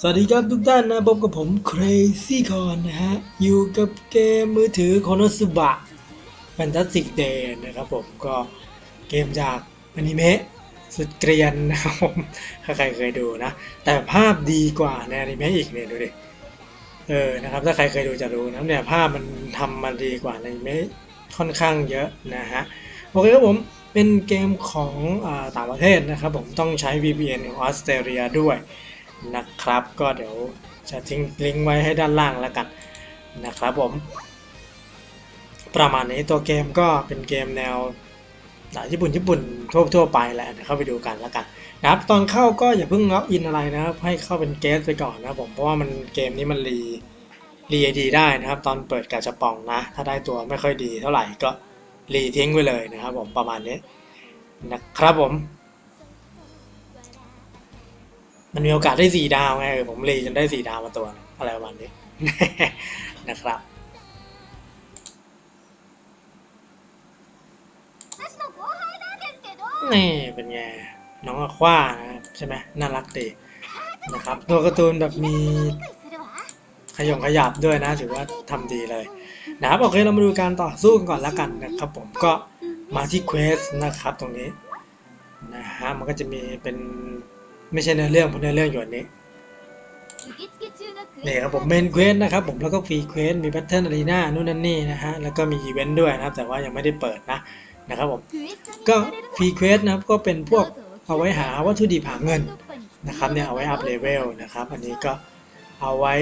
สวัสดีครับทุกท่านนะพบกับผม Crazy Con นะฮะ อยู่กับเกมมือถือ k o n o s u b a Fantastic Day นะครับผมก็เกมจากอนิเมะสุดเกรียนนะครับผมถ้าใครเคยดูนะ แต่ภาพดีกว่าในอนิเมะอีกเนี่ยดูดิเออนะครับ ถ้าใครเคยดูจะรู้นะเนี่ยภาพมันทำมาดีกว่าในอนิเมะค่อนข้างเยอะนะฮะโอเคครับผมเป็นเกมของอต่างประเทศนะครับผมต้องใช้ VPN ของออสเตรเลียด้วย นะครับ ก็เดี๋ยวจะทิ้งลิงก์ไว้ให้ด้านล่างแล้วกันนะครับผม ประมาณนี้ตัวเกมก็เป็นเกมแนวหนังญี่ปุ่นญี่ปุ่นทั่วทั่วไปแหละเข้าไปดูกันแล้วกันนะครับตอนเข้าก็อย่าเพิ่งล็อกอินอะไรนะครับ ให้เข้าเป็นเกสไปก่อนนะผมเพราะว่ามันเกมนี้มันรีรีไอดีได้นะครับ ตอนเปิดกาจะปองนะ ถ้าได้ตัวไม่ค่อยดีเท่าไหร่ก็รีทิ้งไปเลยนะครับผมประมาณนี้นะครับผม มันมีโอกาสได้สี่ดาวไงผมรีจนได้สี่ดาวมาตัวอะไรวันนี้ นะครับนี่เป็นไงน้องอควานะครับใช่ไหมน่ารักดีนะครับ ตัวการ์ตูนแบบมีขยงขยับด้วยนะถือว่าทำดีเลยนะครับโอเคเรามาดูการต่อสู้กันก่อนละกันนะครับผมก็มาที่เควสนะครับตรงนี้นะฮะมันก็จะมีเป็น ไม่ใช่เนื้อเรื่องเพราะเนื้อเรื่องอยู่อันนี้นี่ครับผมเมนเควสนะครับผมแล้วก็ฟรีเควสมีแพทเทิร์นอารีนานู่นนั่นนี่นะฮะแล้วก็มีอีเวนต์ด้วยนะครับ แต่ว่ายังไม่ได้เปิดนะนะครับผมก็ฟรีเควสนะครับก็เป็นพวกเอาไว้หาวัตถุดิบหาเงินนะครับเนี่ยเอาไว้อัพเลเวลนะครับอันนี้ก็เอาไว้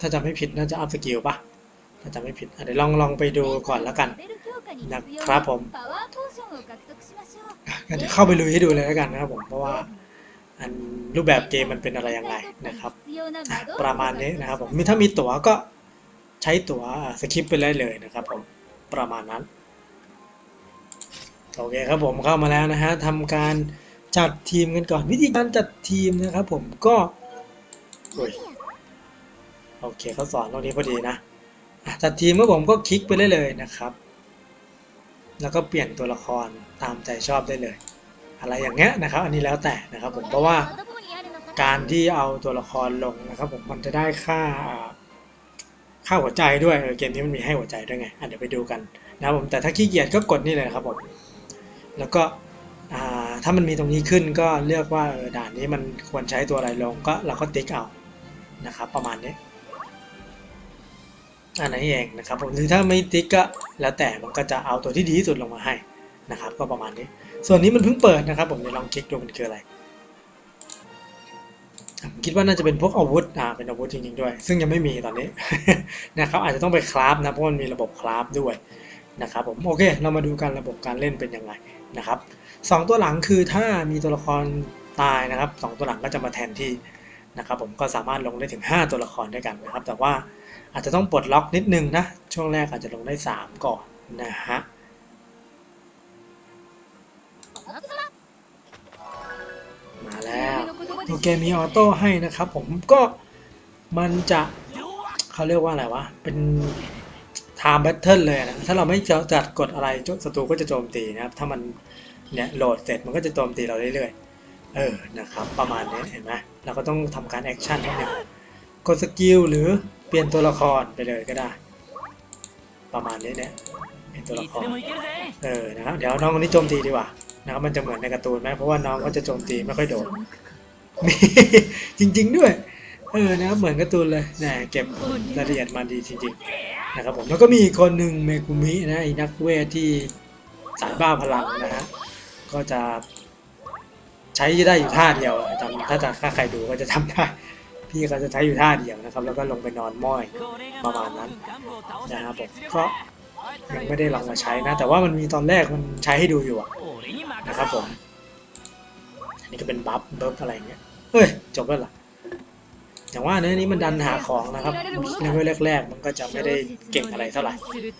ถ้าจำไม่ผิดน่าจะอัพสกิลปะถ้าจำไม่ผิดเดี๋ยวลองลองไปดูก่อนแล้วกันนะครับผมเดี๋ยวเข้าไปลุยให้ดูเลยแล้วกันนะครับผมเพราะว่า อันรูปแบบเกมมันเป็นอะไรยังไงนะครับ ประมาณนี้นะครับผมมีถ้ามีตั๋วก็ใช้ตั๋วสคริปไปเลยเลยนะครับผมประมาณนั้นโอเคครับผมเข้ามาแล้วนะฮะทำการจัดทีมกันก่อน วิธีการจัดทีมนะครับผมก็โอเคเขาสอนตรงนี้พอดีนะจัดทีมเมื่อผมก็คลิกไปได้เลยนะครับ แล้วก็เปลี่ยนตัวละครตามใจชอบได้เลย อะไรอย่างเงี้ยนะครับ อันนี้แล้วแต่นะครับผมเพราะว่าการที่เอาตัวละครลงนะครับ ผมมันจะได้ค่าค่าหัวใจด้วยเกมนี้มันมีให้หัวใจด้วยไงเดี๋ยวไปดูกันนะครับผมแต่ถ้าขี้เกียจก็กดนี่เลยครับผมแล้วก็ถ้ามันมีตรงนี้ขึ้นก็เลือกว่าด่านนี้มันควรใช้ตัวอะไรลงก็เราก็ติ๊กเอานะครับประมาณนี้อันนั้นเองนะครับผมหรือถ้าไม่ติ๊กก็แล้วแต่มันก็จะเอาตัวที่ดีที่สุดลงมาให้นะครับ ก็ประมาณนี้ ส่วนนี้มันเพิ่งเปิดนะครับผมเดี๋ยวลองคลิกดูมันคืออะไรผมคิดว่าน่าจะเป็นพวกอาวุธอ่าเป็นอาวุธจริงๆด้วย ซึ่งยังไม่มีตอนนี้นะครับอาจจะต้องไปคราฟนะเพราะมันมีระบบคราฟด้วยนะครับผมโอเค เรามาดูกันระบบการเล่นเป็นยังไงนะครับสองตัวหลังคือถ้ามีตัวละครตายนะครับสองตัวหลังก็จะมาแทนที่นะครับผมก็สามารถลงได้ถึง 5 ตัวละครด้วยกันนะครับ แต่ว่าอาจจะต้องปลดล็อกนิดนึงนะช่วงแรกอาจจะลงได้ 3 ก่อนนะฮะ โอเคมีออโต้ให้นะครับ ผมก็มันจะเขาเรียกว่าอะไรวะ เป็นไทม์แบทเทิลเลยนะ ถ้าเราไม่จัดกดอะไรศัตรูก็จะโจมตีนะครับ ถ้ามันเนี่ยโหลดเสร็จมันก็จะโจมตีเราเรื่อยๆ เออ นะครับ ประมาณนี้เห็นไหมเราก็ต้องทำการแอคชั่นนิดนึงกดสกิลหรือเปลี่ยนตัวละครไปเลยก็ได้ ประมาณนี้เนี่ยเปลี่ยนตัวละคร เออ นะครับ เดี๋ยวน้องคนนี้โจมตีดีกว่านะครับ มันจะเหมือนในการ์ตูนไหมเพราะว่าน้องก็จะโจมตีไม่ค่อยโดน จริง ๆ ด้วย เออนะครับเหมือนการ์ตูนเลยนะเก็บรายละเอียดมาดีจริงๆนะครับผมแล้วก็มีอีกคนหนึ่งเมกุมินะอีนักเวทที่สายบ้าพลังนะฮะก็จะใช้ได้อยู่ท่าเดียวจำถ้าจะถ้าใครดูก็จะทำได้พี่ก็จะใช้อยู่ท่าเดียวนะครับ แล้วก็ลงไปนอนม้อยประมาณนั้นนะครับผมก็ยังไม่ได้ลองมาใช้นะ แต่ว่ามันมีตอนแรกมันใช้ให้ดูอยู่นะครับผม อันนี้ก็เป็นบัฟเบิร์อะไรเงี้ย เฮ้ย จบแล้วล่ะอย่ว่าเนื้อนี้มันดันหาของนะครับในเวลแรกๆ มันก็จะไม่ได้เก่งอะไรเท่าไหร่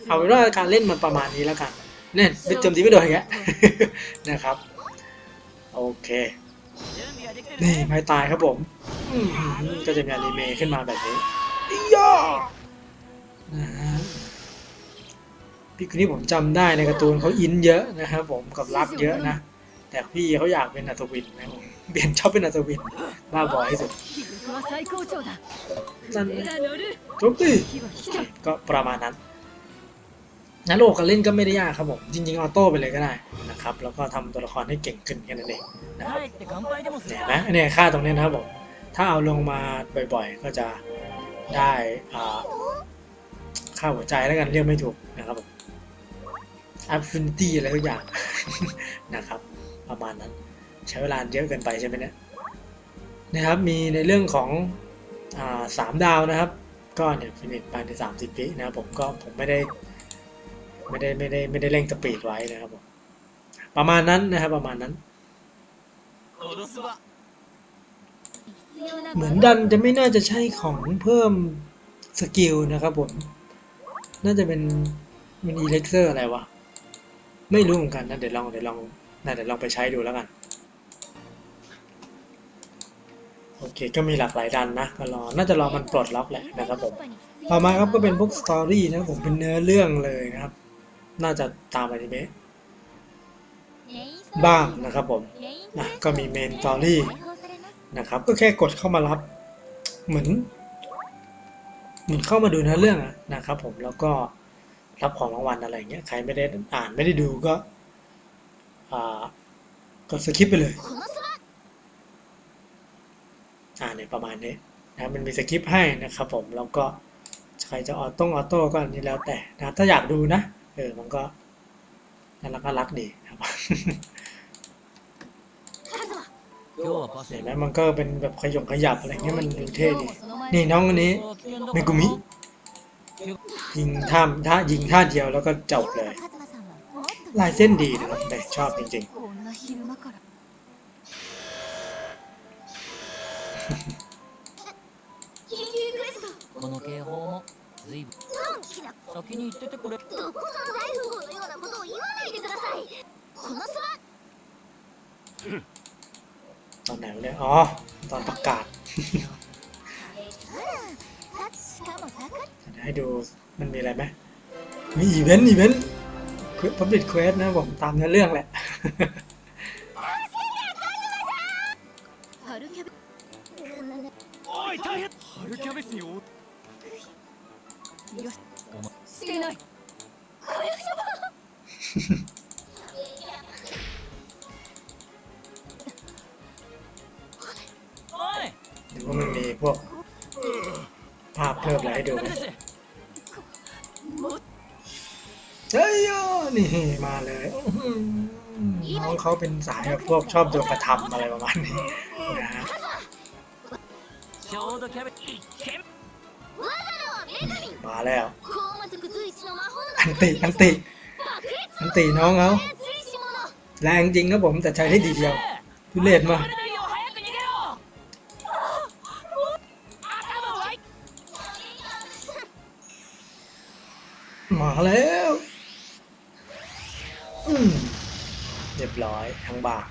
เอาเป็นว่าการเล่นมันประมาณนี้แล้วกันเน่นไม่จมดีไม่โดยแกนะครับ โอเค นี่ไม่ตายครับผม ก็จะมีอนิเมะขึ้นมาแบบนี้ย่อพี่คนนี้ผมจำได้ในการ์ตูนเขาอินเยอะนะครับผมกับรักเยอะนะ แต่พี่เขาอยากเป็นอัศวินนะผมเบียนชอบเป็นอัศวินบ้าบอยที่สุดนั่นจบตีก็ประมาณนั้นนั้นโอการเล่นก็ไม่ได้ยากครับผม จริงๆออโต้ไปเลยก็ได้นะครับ แล้วก็ทำตัวละครให้เก่งขึ้นแค่นั้นเองนะครับเนี่ยนะเนี่ยค่าตรงนี้นะครับผม ถ้าเอาลงมาบ่อยๆ ก็จะได้ค่าหัวใจแล้วกันเรียกไม่ถูกนะครับผมอาฟุนตี้อะไรทุกอย่างนะครับ ประมาณนั้น ใช้เวลาเยอะเกินไปใช่ไหมเนี่ยนะครับมีในเรื่องของสามดาวนะครับ ก็เนี่ยฟินิชภายในสามสิบวินะครับผมก็ผมไม่ได้ไม่ได้ไม่ได้ไม่ได้เร่งสปีดไว้นะครับผมประมาณนั้นนะครับประมาณนั้น เหมือนดันจะไม่น่าจะใช่ของเพิ่มสกิลนะครับผมน่าจะเป็นเป็นอีเล็กเซอร์อะไรวะ ไม่รู้เหมือนกันนะ เดี๋ยวลองเดี๋ยวลอง น่าเดี๋ยวลองไปใช้ดูแล้วกัน โอเคก็มีหลากหลายดันนะก็รอน่าจะรอมันปลดล็อกแหละนะครับผมต่อมาครับก็เป็นพวกสตอรี่นะผมเป็นเนื้อเรื่องเลยนะครับ น่าจะตามอนิเมะบ้างนะครับผมนะก็มีเมนสตอรี่นะครับ ก็แค่กดเข้ามารับเหมือนเหมือนเข้ามาดูเนื้อเรื่องนะครับผมแล้วก็รับของรางวัลอะไรเงี้ยใครไม่ได้อ่านไม่ได้ดูก็ กดสคริปไปเลยอ่าเนี่ยประมาณนี้นะมันมีสคริปให้นะครับผมแล้วก็ใครจะออโต้ออโต้ก็อันนี้แล้วแต่นะถ้าอยากดูนะเออมันก็น่ารักน่รักดีครับเห็นไหมมันก็เป็นแบบขยงขยับอะไรเงี้ยมันดูเท่ดีนี่น้องคนนี้เมกุมิยิงท่าท่ายิงท่าเดียวแล้วก็จบเลย ลายเส้นดีนะครับแต่ชอบจริง こんな昼間から緊急クエストこの警報もずいぶん短期な先に言っててくれどこぞの大富豪のようなことを言わないでくださいこのそば ๆ ตอนไหนวะเนี่ยอ๋อ ตอนประกาศ しかも高い เดี๋ยวให้ดูมันมีอะไรไหมมีอีเวนต์อีเวนต์ พับลิดเควสนะผมตามเนื้อเรื่องแหละหรือว่ามันมีพวกภาพเพิ่มอะไรให้ดู ชยโยนี่มาเลยน้องเขาเป็นสายพวกชอบโดนกระทำอะไรประมาณนี้นะมาแล้วอันติอันติอันติน้องเขาแรงจริงครับผมแต่ใช้ได้ดีเดียวทุเรศมามาแล้ว อืเรียบร้อยทั้งบาง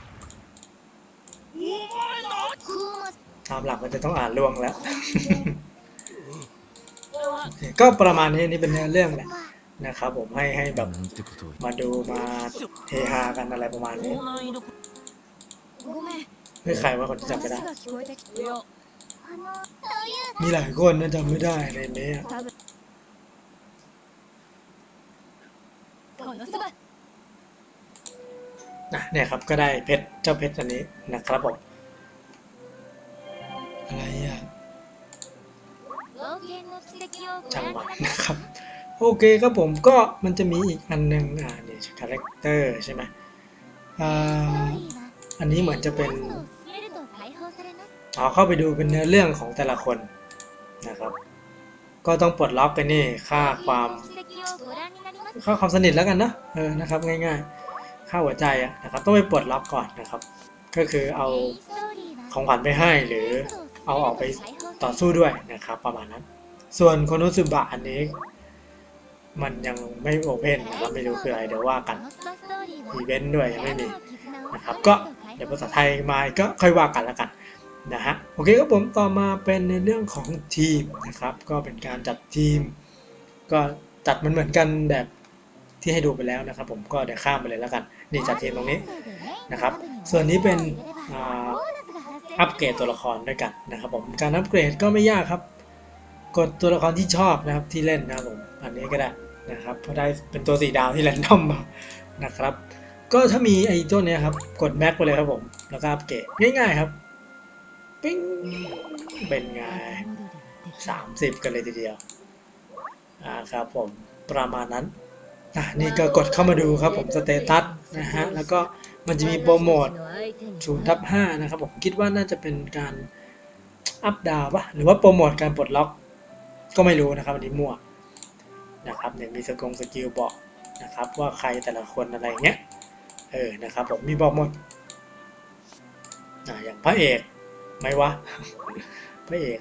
ตามหลักมันจะต้องอ่านล่วงแล้ว ก็ประมาณนี้นี่เป็นเนื้อเรื่องแหละนะครับผมให้ให้แบบมาดูมาเฮฮากันอะไรประมาณนี้ไม่ใครว่าคนที่จำไม่ได้ มีหลายคนนะจำไม่ได้ในนี้ เนี่ยครับก็ได้เพชรเจ้าเพชรอันนี้นะครับผมอะไรอะจังหวัดนะครับ โอเคครับผมก็มันจะมีอีกอันนึงอ่าเนี่ยคาแรคเตอร์ใช่ไหมอ่าอันนี้เหมือนจะเป็นเอาเข้าไปดูเป็นเนื้อเรื่องของแต่ละคนนะครับ ก็ต้องปลดล็อกไปนี่ค่าความค่าความสนิทแล้วกันนะเออนะครับง่ายๆ ค่าหัวใจนะครับต้องไปปลดล็อกก่อนนะครับ ก็คือเอาของขวัญไปให้หรือเอาออกไปต่อสู้ด้วยนะครับ ประมาณนั้น ส่วนโคโนซึบะอันนี้ มันยังไม่โอเพนนะครับไม่รู้คืออะไรเดี๋ยวว่ากันอีเวนต์ด้วยยังไม่มีนะครับ ก็เดี๋ยวภาษาไทยมาก็ค่อยว่ากันแล้วกันนะฮะโอเคครับผมต่อมาเป็นในเรื่องของทีมนะครับ ก็เป็นการจัดทีม ก็จัดมันเหมือนกันแบบ ที่ให้ดูไปแล้วนะครับ ผมก็เดี๋ยวข้ามไปเลยแล้วกัน นี่จัดเทีมตรงนี้นะครับ ส่วนนี้เป็นอัปเกรดตัวละครด้วยกันนะครับ ผมการอัปเกรดก็ไม่ยากครับ กดตัวละครที่ชอบนะครับที่เล่นนะครับผมอันนี้ก็ได้นะครับเพราะได้เป็นตัวสีดาวที่แรนดอมมานะครับ ก็ถ้ามีไอ้ตัวนี้ครับกดแม็กไปเลยครับผมแล้วก็อัปเกรดง่ายๆครับปิ้งเป็นไง30 กันเลยทีเดียวอ่าครับผมประมาณนั้น อะนี่ก็กดเข้ามาดูครับผมสเตตัสนะฮะแล้วก็มันจะมีโปรโมทศูนย์ทับห้านะครับผมคิดว่าน่าจะเป็นการอัพดาวปะหรือว่าโปรโมทการปลดล็อก ก็ไม่รู้นะครับอันนี้มั่วนะครับเนี่ยมีสกงสกิลบอกนะครับว่าใครแต่ละคนอะไรเงี้ยเออนะครับผมมีบอกหมดอ่าอย่างพระเอกไหมวะ พระเอก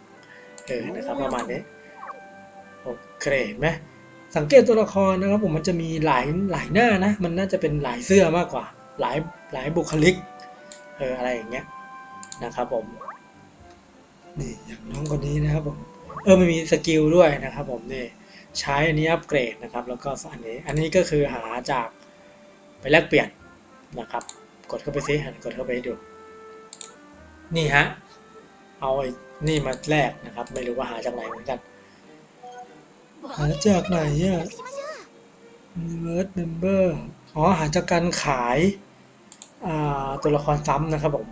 เออนะครับประมาณนี้โอเคไหม สังเกตตัวละครนะครับผมมันจะมีหลายหลายหน้านะ มันน่าจะเป็นหลายเสื้อมากกว่า หลายหลายบุคลิกเอออะไรอย่างเงี้ยนะครับผมนี่อย่างน้องคนนี้นะครับผมเออมันมีสกิลด้วยนะครับผมนี่ใช้อันนี้อัปเกรดนะครับ แล้วก็อันนี้อันนี้ก็คือหาจากไปแลกเปลี่ยนนะครับ กดเข้าไปซิหันกดเข้าไปดู นี่ฮะเอาไอ้นี่มาแลกนะครับ ไม่รู้ว่าหาจากไหนเหมือนกัน หาจากไหนอะเมิร์ดเมมเบอร์อ๋อหาจากการขายาตัวละครซ้ำนะครับผม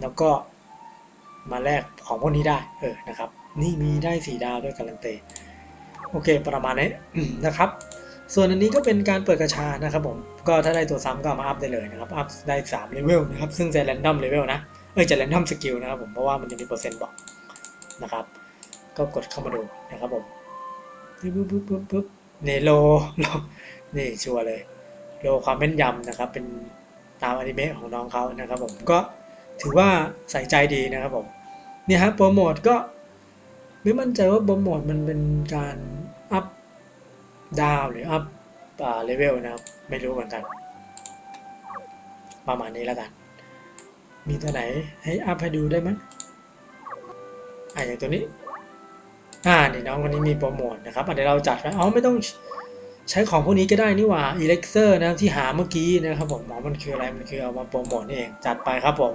แล้วก็มาแลกของพวกนี้ได้ เออ นะครับ นี่มีได้สีดาวด้วยการันตีโอเค ประมาณนี้นะครับ ส่วนอันนี้ก็เป็นการเปิดกระชานะครับผม ก็ถ้าได้ตัวซ้ำก็มาอัพได้เลยนะครับ อัพได้3เลเวลนะครับ ซึ่งจะแรนดอมเลเวลนะ เอ้ย จะแรนดอมสกิลนะครับผม เพราะว่ามันจะมีเปอร์เซ็นต์บอกนะครับ ก็กดเข้ามาดูนะครับผม ปึ๊บปึ๊บปึ๊บปึ๊บปึ๊บนี่โลโลนี่ชัวร์เลยโลความแม่นยำนะครับ เป็นตามอนิเมะของน้องเขานะครับผมก็ถือว่าใส่ใจดีนะครับผมเนี่ยฮะโปรโมทก็ไม่มั่นใจว่าโปรโมทมันเป็นการอัพดาวหรืออัพเลเวลนะครับ ไม่รู้เหมือนกัน ประมาณนี้แล้วกัน มีตัวไหนให้อัพให้ดูได้ไหมอะอย่างตัวนี้ อ่านี่น้องคนนี้มีโปรโมทนะครับเดี๋ยวเราจัดไว้อ๋อไม่ต้องใช้ของพวกนี้ก็ได้นี่หว่า e l e x e r นะครับที่หาเมื่อกี้นะครับผมอ๋อมันคืออะไรมันคือเอามาโปรโมทนี่เองจัดไปครับผม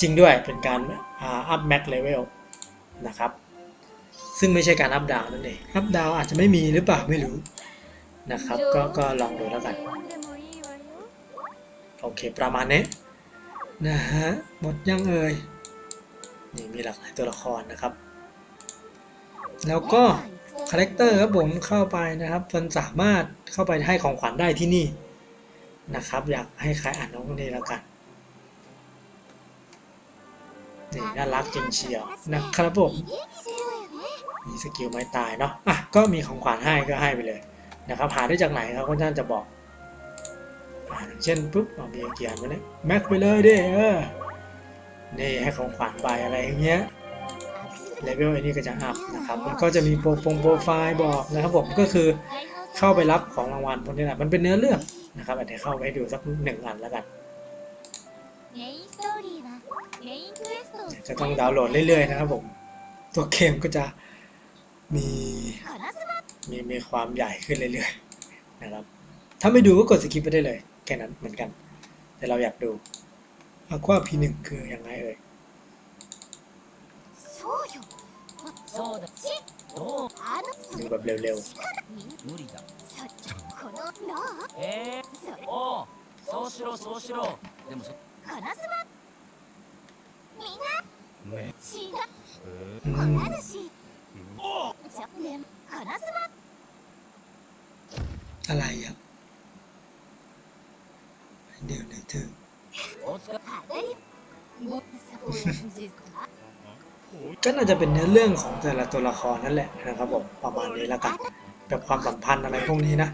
จริงด้วยเป็นการอัพแม็กเลเวลนะครับ ซึ่งไม่ใช่การอัพดาวนั่นเองอัพดาวอาจจะไม่มีหรือเปล่าไม่รู้นะครับ ก็ก็ลองดูแล้วกัน โอเคประมาณนี้นะฮะหมดยังเอ่ยนี่มีหลากหลายตัวละครนะครับ แล้วก็คาแรคเตอร์ครับผมเข้าไปนะครับมันสามารถเข้าไปให้ของขวัญได้ที่นี่นะครับ อยากให้ใครอ่านน้องคนนี้แล้วกันนี่น่ารักจริงเชียวนะครับผมมีสกิลไม้ตายเนาะอะก็มีของขวัญให้ก็ให้ไปเลยนะครับหาได้จากไหนเขาก็น่านจะบอกเช่นปุ๊บเอามีเกียร์มาเนี่ยแม็กไปเลยเด้เออนี่ให้ของขวัญไปอะไรอย่างเงี้ย เลเวลไอ้นี่ก็จะอัพนะครับแล้วก็จะมีโปรโปรไฟล์บอกนะครับผมก็คือเข้าไปรับของรางวัลพวกนี้แหละมันเป็นเนื้อเรื่องนะครับอาจจะเข้าไปดูสักหนึ่งอันแล้วกัน จะต้องดาวน์โหลดเรื่อยๆนะครับผม ตัวเกมก็จะมีมีมีความใหญ่ขึ้นเรื่อยๆนะครับ ถ้าไม่ดูก็กดสกิปไปได้เลย แค่นั้นเหมือนกัน แต่เราอยากดูอควาพีหนึ่งคือยังไงเอ่ย そうだどう ดูแบบเร็ว 無理だこのロえー、それおうそうしろそうしろでもそこのスマみんなね違うๆอื こん ม なだしちょでもこのスマ อะไรอ่ะเดี๋ยวนะเธอ お疲れあれもっとさこういう ก็น่าจะเป็นเนื้อเรื่องของแต่ละตัวละครนั่นแหละนะครับผมประมาณนี้แล้วกันแบบความสัมพันธ์อะไรพวกนี้นะ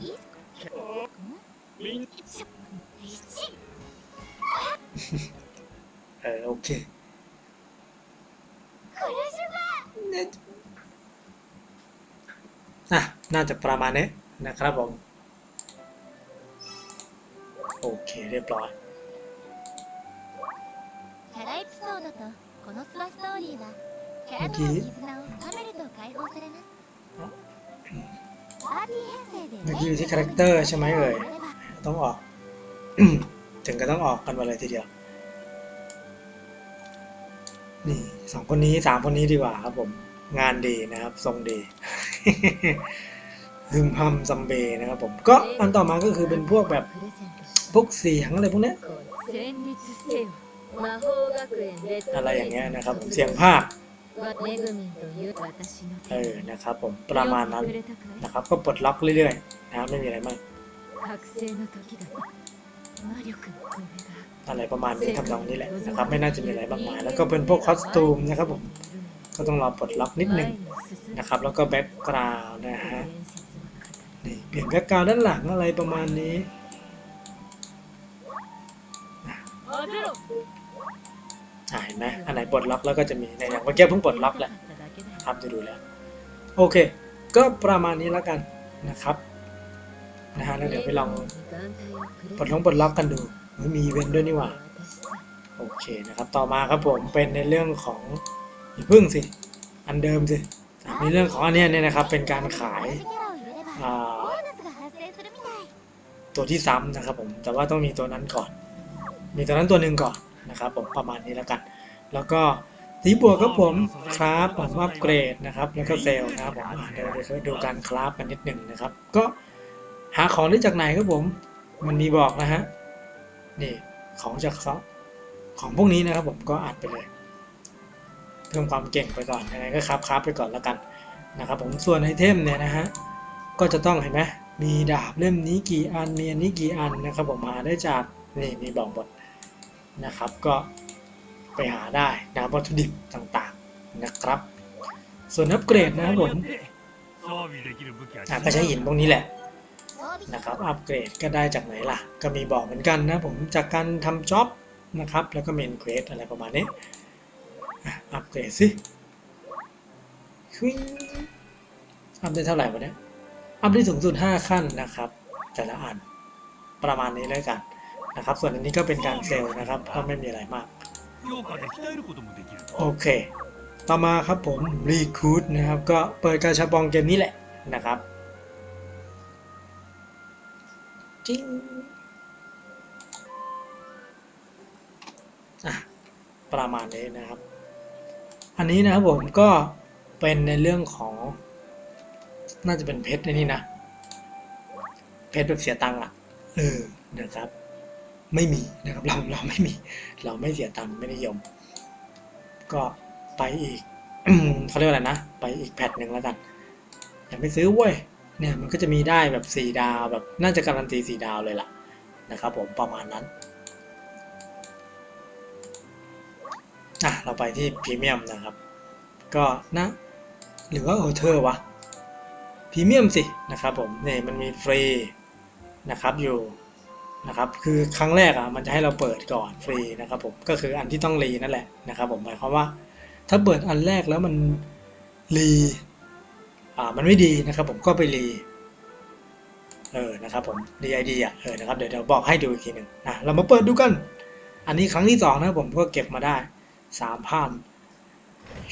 เออโอเคเนี่ยอะน่าจะประมาณนี้นะครับผม โอเคเรียบร้อย キャラエピソードとこのスパストーリーはキャラとの絆を深めると解放されますパーティー編成で เมื่อกี้อยู่ที่คาแรคเตอร์ใช่ไหมเอ่ย ต้องออก ถึงก็ต้องออกกันมาเลยทีเดียว นี่สองคนนี้สามคนนี้ดีกว่าครับผม งานดีนะครับ ทรงดี ฮึมฮัมซัมเบนะครับผมก็อันต่อมาก็คือเป็นพวกแบบ プレゼントし พวกเสียงอะไรพวกเนี้ย 戦慄せよ 魔法学園レッド อะไรอย่างเงี้ยนะครับผมเสียงภาค メグミンという私の เออนะครับ ผมประมาณนั้น くれたかい นะครับ ก็ปลดล็อกเรื่อยๆนะครับไม่มีอะไรมาก 覚醒の時だ魔力のこれが อะไรประมาณนี้ทำนองนี้แหละนะครับ ไม่น่าจะมีอะไรมากมาย แล้วก็เป็นพวกคอสตูมนะครับผม ก็ต้องรอปลดล็อกนิดหนึ่งนะครับ แล้วก็แบ็กกราวน์นะฮะ นี่เปลี่ยนแบ็กกราวด์ด้านหลังอะไรประมาณนี้ อ่าเห็นไหมอันไหนปลดล็อกแล้วก็จะมีในอย่างเมื่อกี้เพิ่งปลดล็อกแหละครับจะดูแล้วโอเค ก็ประมาณนี้แล้วกันนะครับนะฮะแล้วเดี๋ยวไปลองปลดล็อกปลดล็อกกันดูเฮ้ยมีเว้นด้วยนี่หว่าโอเคนะครับต่อมาครับผมเป็นในเรื่องของอย่าพึ่งสิอันเดิมสิในเรื่องของอันนี้เนี่ยนะครับเป็นการขายตัวที่ซ้ำนะครับผมแต่ว่าต้องมีตัวนั้นก่อน มีตัวนั้นตัวหนึ่งก่อน นะครับผมประมาณนี้แล้วกัน แล้วก็สีบวกครับผมคราฟผมอัปเกรดนะครับแล้วก็เซลล์นะครับผมเดี๋ยวเดี๋ยวดูการคราฟกันนิดหนึ่งนะครับ ก็หาของได้จากไหนครับผม มันมีบอกนะฮะนี่ของจากซอของพวกนี้นะครับผมก็อัดไปเลยเพิ่มความเก่งไปก่อนยังไงก็คราฟคราฟไปก่อนแล้วกันนะครับผมส่วนไอเทมเนี่ยนะฮะก็จะต้องเห็นไหมมีดาบเล่มนี้กี่อันมีอันนี้กี่อันนะครับผมหาได้จากนี่มีบอกหมด นะครับก็ไปหาได้นะวัตถุดิบต่างๆนะครับ ส่วนอัปเกรดนะครับผมก็ใช้หินพวกนี้แหละนะครับอัปเกรดก็ได้จากไหนล่ะ ก็มีบอกเหมือนกันนะผมจากการทำจ็อบนะครับแล้วก็เมนเควสอะไรประมาณนี้อัปเกรดสิวิ่อัพได้เท่าไหร่วะเนี่ยอัพได้สูงสุด 5 ขั้นนะครับ แต่ละอันประมาณนี้เลยกัน นะครับ ส่วนอันนี้ก็เป็นการเซลล์นะครับก็ไม่มีอะไรมาก โอเค ต่อมาครับผมรีคูดนะครับ ก็เปิดกาชาบองเกมนี้แหละนะครับจริงประมาณนี้นะครับ อันนี้นะครับผมก็เป็นในเรื่องของ น่าจะเป็นเพชรในนี่นะ เพชรแบบเสียตังค์อะเออนะครับ ไม่มีนะครับเราเราไม่มี เราไม่เสียตังค์ไม่นิยม ก็ไปอีกเขาเรียกว่าอะไรนะ ไปอีกแพทหนึ่งแล้วกันอย่าไปซื้อเว้ยเนี่ยมันก็จะมีได้แบบสี่ดาวแบบน่าจะการันตีสี่ดาวเลยล่ะนะครับผมประมาณนั้นอะเราไปที่พรีเมียมนะครับ ก็นะหรือว่าโอเทอร์วะพรีเมียมสินะครับผมเนี่ยมันมีฟรีนะครับอยู่ะครับคือครั้งแรกอะมันจะให้เราเปิดก่อนฟรีนะครับผมก็คืออันที่ต้องรีนั่นแหละนะครับผมหมายความว่า ถ้าเปิดอันแรกแล้วมันรีอ่ามันไม่ดีนะครับผมก็ไปรีเออนะครับผมดีไอเดียเออนะครับเดี๋ยวเดี๋ยวบอกให้ดูอีกทีหนึ่งอะเรามาเปิดดูกัน อันนี้ครั้งที่สองนะผมก็เก็บมาได้สามพัน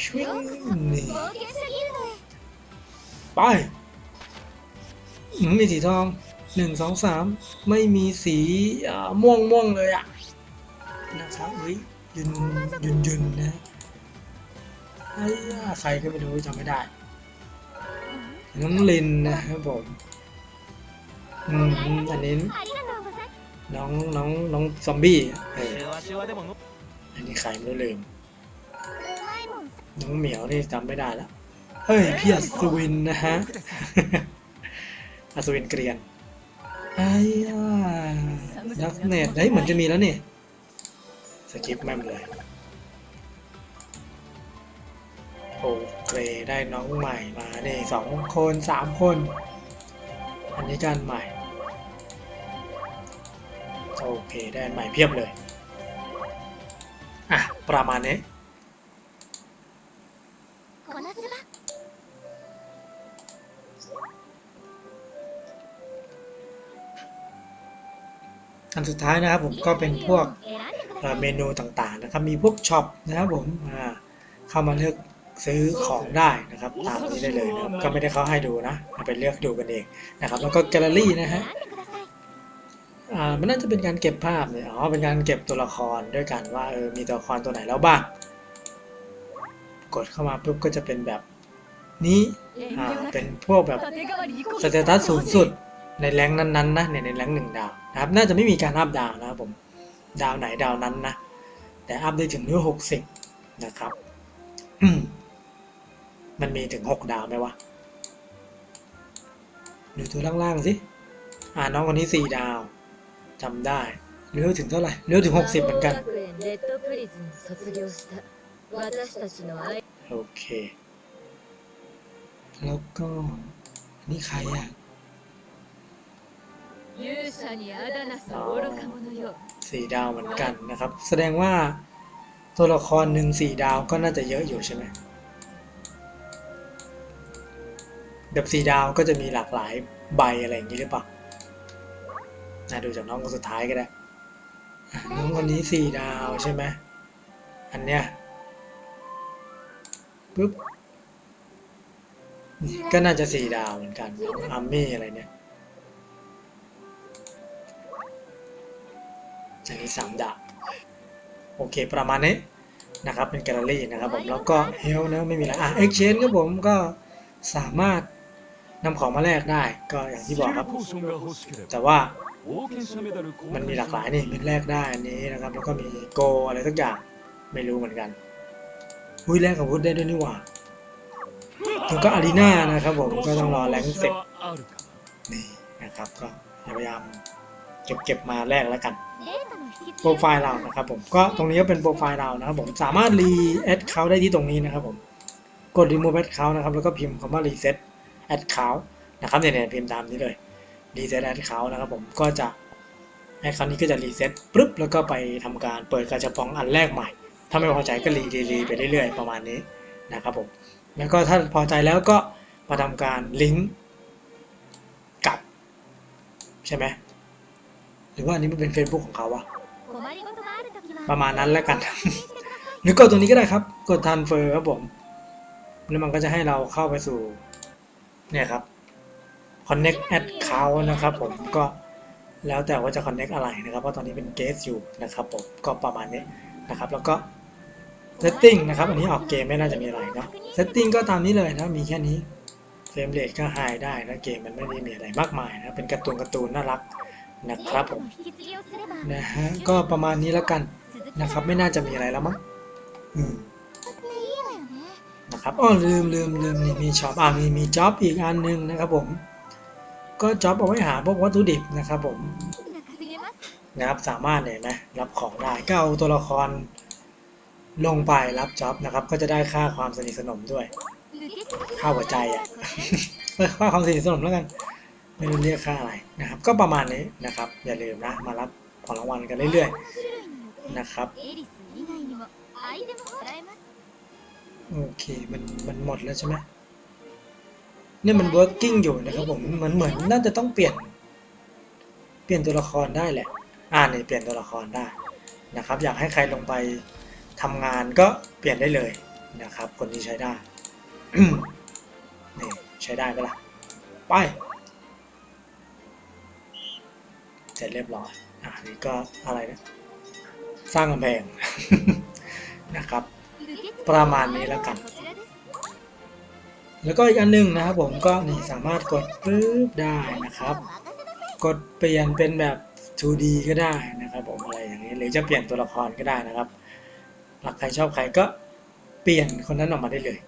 ช่วยนี่ไปอืมมีสีทอง หนึ่งสองสามไม่มีสีม่วงม่วงเลยอะนะครับเฮ้ยยืนยืนยืนนะไอ้ใครก็ไม่รู้จำไม่ได้น้องลินนะครับผมอืมอันนี้น้องน้องน้องซอมบี้อันนี้ใครไม่ลืม น้องเหมียวนี่จำไม่ได้แล้วเฮ้ยพี่อัศวินนะฮะอัศวินเกรียน ไอ้ย่าดักเนตเฮ้ยเหมือนจะมีแล้วนี่ สกิปแม่มเลยโอเคได้น้องใหม่มาเนี่ยสองคนสามคน อันนี้การใหม่ โอเคได้ใหม่เพียบเลย อะ ประมาณนี้ อันสุดท้ายนะครับผมก็เป็นพวกเมนูต่างๆนะครับ มีพวกช็อปนะครับผมเข้ามาเลือกซื้อของได้นะครับตามนี้ได้เลยนะก็ไม่ได้เขาให้ดูนะไปเลือกดูกันเองนะครับ แล้วก็แกลเลอรี่นะฮะอ่ามันน่าจะเป็นการเก็บภาพเลยอ๋อเป็นการเก็บตัวละครด้วยกันว่าเออมีตัวละครตัวไหนแล้วบ้างกดเข้ามาปุ๊บก็จะเป็นแบบนี้อ่าเป็นพวกแบบสเตตัสสูงสุด ในแรงนั้นๆนะเนี่ยในแรงหนึ่งดาวนะครับน่าจะไม่มีการอัพดาวนะครับผมดาวไหนดาวนั้นนะ แต่อัพได้ถึงเลเวหกสิบนะครับมันมีถึงหกดาวไหมวะดูตัวล่างๆสิอ่าน้องคนนี้สี่ดาวจำได้เลี้ถึงเท่าไหร่เลี้ถึงหกสิบเหมือนกันโอเคแล้วก็นี่ใครอะ 勇者にあだなす愚か者よ สี่ดาวเหมือนกันนะครับ แสดงว่าตัวละครหนึ่งสี่ดาวก็น่าจะเยอะอยู่ใช่ไหมแบบสี่ดาวก็จะมีหลากหลายใบอะไรอย่างนี้หรือเปล่าน่าดูจากน้องคนสุดท้ายก็ได้อ่ะน้องคนนี้สี่ดาวใช่ไหมอันเนี้ยปุ๊บก็น่าจะสี่ดาวเหมือนกันอาร์มี่อะไรเนี่ย อันนี้สามดาบโอเคประมาณนี้นะครับเป็นแกลเลอรี่นะครับผมแล้วก็เฮลนะไม่มีอะไรอะเอ็กเชแนนก็ผมก็สามารถนำของมาแลกได้ก็อย่างที่บอกครับ แต่ว่ามันมีหลากหลายนี่มันแลกได้นนี้นะครับ แล้วก็มีโกอะไรสักอย่างไม่รู้เหมือนกันหุ้ยแลกกับพุทธได้ด้วยนี่หว่าแล้วก็อารีน่านะครับผมก็ต้องรอแรงเสร็จนี่นะครับก็พยายาม เก็บเมาแลกแล้วกันโปรไฟล์เรานะครับผมก็ตรงนี้ก็เป็นโปรไฟล์เรานะครับผมสามารถรีแอดเขาได้ที่ตรงนี้นะครับผมกดรีมูฟแอดเขานะครับแล้วก็พิมพ์คำว่ารีเซ็ตแอดเขานะครับเนี่ยพิมพ์ตามนี้เลยรีเซ็ตแอดเขานะครับผมก็จะแอ้คราวนี้ก็จะรีเซ็ตปุ๊บแล้วก็ไปทำการเปิดกระชับปองอันแรกใหม่ ถ้าไม่พอใจก็รีรีไปเรื่อยๆ ประมาณนี้นะครับผมแล้วก็ถ้าพอใจแล้วก็มาทำการลิงก์กลับใช่ไหม หรือว่าอันนี้มันเป็น Facebook ของเขาวะประมาณนั้นแล้วกัน หรือกดตรงนี้ก็ได้ครับ กดทันเฟอร์ครับผม แล้วมันก็จะให้เราเข้าไปสู่ เนี่ยครับ connect account นะครับผมก็แล้วแต่ว่าจะ connect อะไรนะครับ เพราะตอนนี้เป็น guest อยู่นะครับผมก็ประมาณนี้นะครับ แล้วก็ setting นะครับ อันนี้ออกเกมไม่น่าจะมีอะไรเนาะ setting ก็ตามนี้เลยนะ มีแค่นี้เฟรมเรทก็ high ได้นะเกมมันไม่ได้มีอะไรมากมายนะ เป็นการ์ตูนการ์ตูนน่ารัก นะครับผมนะฮะก็ประมาณนี้แล้วกันนะครับ ไม่น่าจะมีอะไรแล้วมั้งนะครับอ๋อลืมลืมลืมนี่มีช็อปอ่ามีมีจ็อบอีกอันหนึ่งนะครับผม ก็จ็อบเอาไว้หาพวกวัตถุดิบนะครับผมนะครับสามารถเนี่ยนะรับของได้ก็เอาตัวละครลงไปรับจ็อบนะครับ ก็จะได้ค่าความสนิทสนมด้วย ค่าหัวใจอะค่าความสนิทสนมแล้วกัน ไม่รู้เรียกค่าอะไรนะครับ ก็ประมาณนี้นะครับ อย่าลืมนะ มารับของรางวัลกันเรื่อยๆนะครับโอเคมันมันหมดแล้วใช่ไหมเนี่ยมัน working อยู่นะครับผมมันเหมือนน่าจะต้องเปลี่ยน เปลี่ยนตัวละครได้แหละ อ่านี่เปลี่ยนตัวละครได้นะครับ อยากให้ใครลงไปทำงานก็เปลี่ยนได้เลยนะครับ คนที่ใช้ได้นี่ใช้ได้ปะล่ะไป เรียบร้อยอ่านี่ก็อะไรนะสร้างกำแพงนะครับ ประมาณนี้แล้วกัน แล้วก็อีกอันหนึ่งนะครับผมก็นี่สามารถกดปึ๊บได้นะครับ กดเปลี่ยนเป็นแบบ 2D ก็ได้นะครับผมอะไรอย่างนี้หรือจะเปลี่ยนตัวละครก็ได้นะครับหลักใครชอบใครก็เปลี่ยนคนนั้นออกมาได้เลย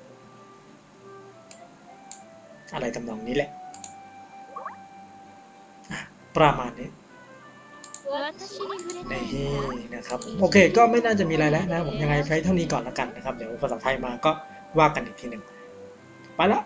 อะไรตำนองนี้แหละประมาณนี้ นี่นะครับโอเคก็ไม่น่าจะมีอะไรแล้วนะผมยังไงใช้เท่านี้ก่อนละกันนะครับ เดี๋ยวภาษาไทยมาก็ว่ากันอีกทีหนึ่งไปละ